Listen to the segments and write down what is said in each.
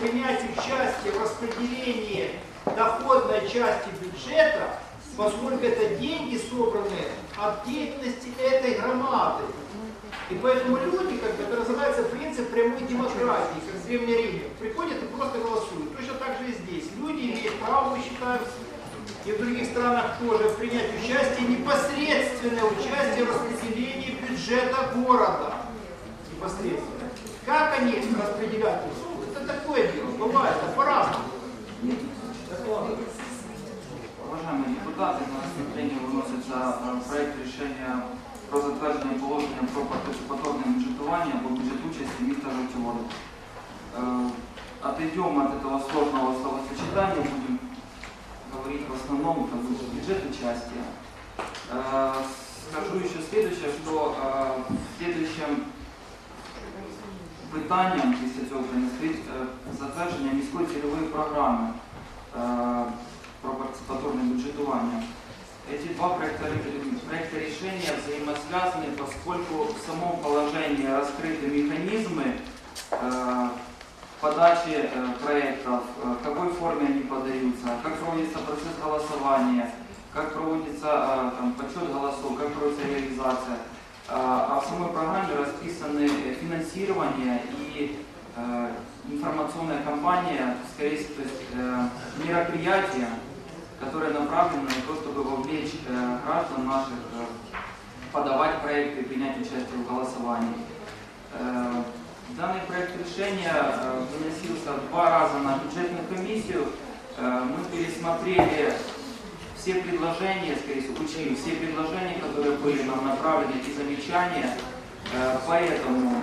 принять участие в распределении доходной части бюджета, поскольку это деньги собраны от деятельности этой громады. И поэтому люди, как бы, это называется принцип прямой демократии, как в Древнем Риме, приходят и просто голосуют. Точно так же и здесь. Люди имеют право, мы и в других странах тоже принять участие, непосредственное участие в распределении бюджета города. Непосредственно. Как они распределяют? Ну, Это такое дело, бывает, это по-разному. Уважаемые депутаты, на рассмотрение виноситься е, проект рішення про затвердження положення про партиципаторне бюджетування по бюджету участі міста Жовтіводи. Э, Отойдем от этого сложного словосочетания, будем говорить в основном это будет бюджет участия. Э, Скажу еще следующее, что э, следующим питанням затвердження міської цільової програми е, про партиципаторне бюджетування. Эти два проекта, проекта решения взаимосвязаны, поскольку в самом положении раскрыты механизмы э, подачи э, проектов, э, в какой форме они подаются, как проводится процесс голосования, как проводится э, там, подсчет голосов, как проводится реализация. А а в самой программе расписаны э, финансирование и э, информационная кампания, скорее всего, то есть, э, мероприятия, которые направлены на то, чтобы вовлечь э, граждан наших, э, подавать проекты, принять участие в голосовании. Э, Данный проект решения э, выносился два раза на бюджетную комиссию. Э, Мы пересмотрели все предложения, скорее всего, учли все предложения, которые были нам направлены, и замечания. Э, Поэтому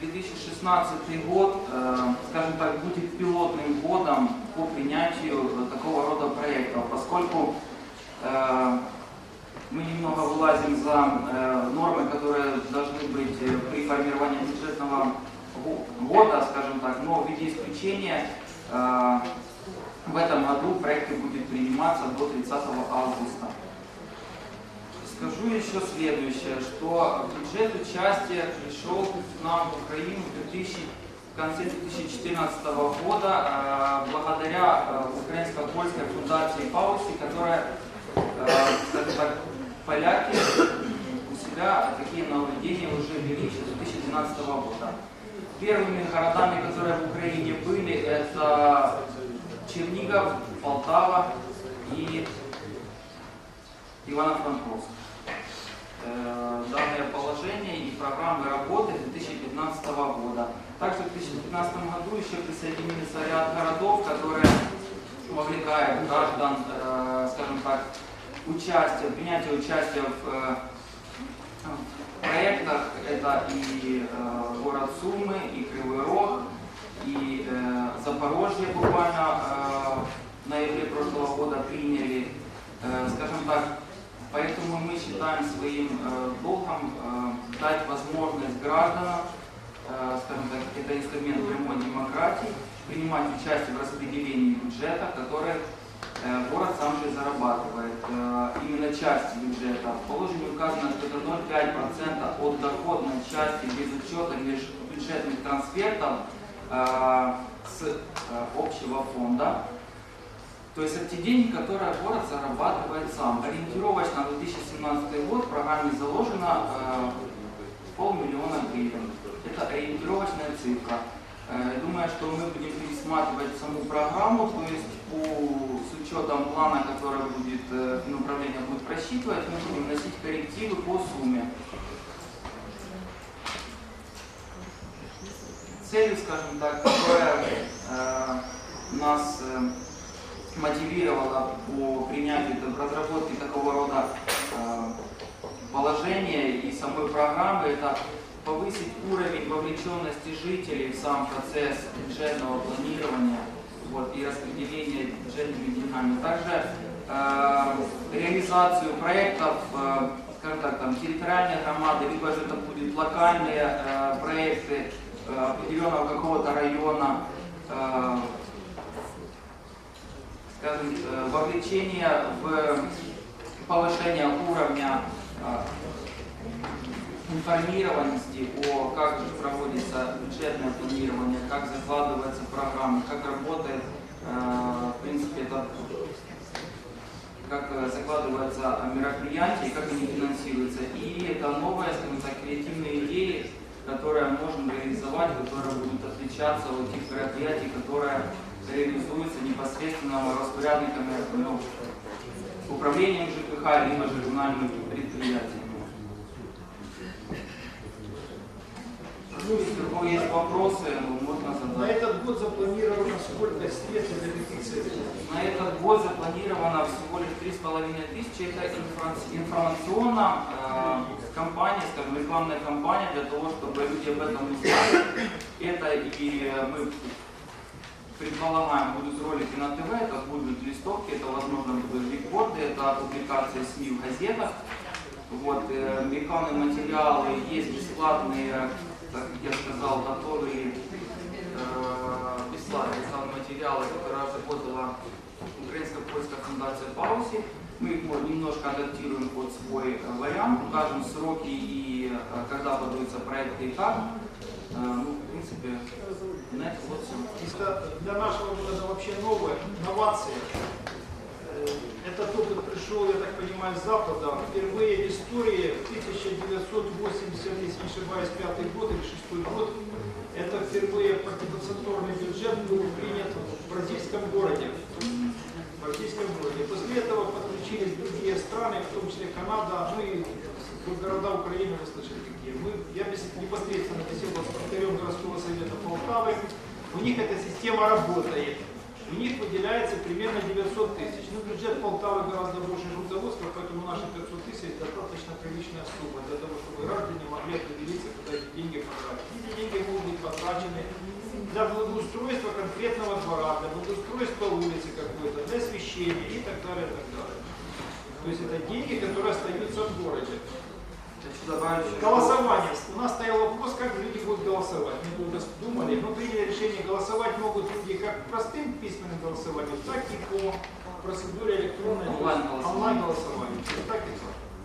2016 год, э, скажем так, будет пилотным годом по принятию такого рода проектов, поскольку э, мы немного вылазим за э, нормы, которые должны быть при формировании бюджетного го- года, скажем так, но в виде исключения в этом году проекты будут приниматься до 30 августа. Скажу еще следующее, что бюджет участия пришел к нам в Украину в 2000 в конце 2014 года э, благодаря э, украинско-польской фундации Пауси, которая, э, так, поляки у себя такие нововведения уже ввели с 2012 года. Первыми городами, которые в Украине были, это Чернигов, Полтава и Ивано-Франковск. Э, Данное положение и программы работы 2015 года. Также в 2015 году еще присоединился ряд городов, которые вовлекают граждан, э, скажем так, участие, принятие участия в э, в проектах. Это и город Сумы, и Кривой Рог, и Запорожье буквально в ноябре прошлого года приняли. Скажем так, поэтому мы считаем своим э, долгом э, дать возможность гражданам, э, скажем так, это инструмент прямой демократии, принимать участие в распределении бюджета, который э, город сам же зарабатывает. Э, Именно часть бюджета. В положении указано, что это 0,5% от доходной части без учета меж- бюджетных трансфертов э, с общего фонда. То есть это те деньги, которые город зарабатывает сам. Ориентировочно на 2017 год в программе заложено э, полмиллиона гривен. Это ориентировочная цифра. Э, Думаю, что мы будем пересматривать саму программу, то есть по, с учетом плана, который будет э, Финуправление будет просчитывать, мы будем вносить коррективы по сумме. Целью, скажем так, которая э, нас э, мотивировала по принятию этой- разработки такого рода э, положения и самой программы, это повысить уровень вовлеченности жителей в сам процесс бюджетного планирования вот, и распределения бюджетными деньгами. Также э, реализацию проектов, э, скажем так, там, территориальной громады, либо же это будут локальные э, проекты э, определенного какого-то района, э, скажем, э, вовлечение в повышение уровня э, информированности о как проводится бюджетное планирование, как закладывается программа, как работает, э, в принципе, это как э, закладываются мероприятия как они финансируются. И это новые, скажем так, креативные идеи, которые можно реализовать, которые будут отличаться от тех мероприятий, которые реализуются непосредственно распорядниками, ну, управлением ЖКХ, либо же коммунальными предприятиями. Ну, если у кого есть вопросы, ну, можно На задать. этот год запланировано сколько средств для каких целей? На этот год запланировано всего лишь три с половиной тысячи. Это информационно э, кампания, скажем, рекламная кампания для того, чтобы люди об этом узнали. Это и мы предполагаем, будут ролики на ТВ, это будут листовки, это, возможно, будут бигборды, это публикации СМИ в газетах. Вот, э, рекламные материалы есть бесплатные, как я сказал, готовые э, бесплатные рекламные материалы, которые разработала Украинская польская фундация Пауси. Мы вот, немножко адаптируем под свой э, вариант, укажем сроки и э, когда подаются проекты и как. Принципе, это для нашего города вообще новая новация. Э, Этот опыт пришел, я так понимаю, с Запада. Впервые в истории, в 1980, если не ошибаюсь, пятый год или шестой год, это впервые партиципаторный бюджет был принят в бразильском городе. В бразильском городе. После этого подключились другие страны, в том числе Канада, ну и города Украины, вы слышали какие. Мы, я непосредственно городского совета Полтавы. У них эта система работает. У них выделяется примерно 900 тысяч. Ну, бюджет Полтавы гораздо больше Жукзаводска, поэтому наши 500 тысяч достаточно приличная сумма для того, чтобы граждане могли определиться, куда эти деньги потратить. Эти деньги могут быть потрачены для благоустройства конкретного двора, для благоустройства улицы какой-то, для освещения и так далее, и так далее. То есть это деньги, которые остаются в городе. Хочу добавить еще, что- Голосование. У нас стоял вопрос, как люди будут голосовать. Мы долго думали, но приняли решение, голосовать могут люди как простым письменным голосованием, так и по процедуре электронной онлайн-голосования. Так и.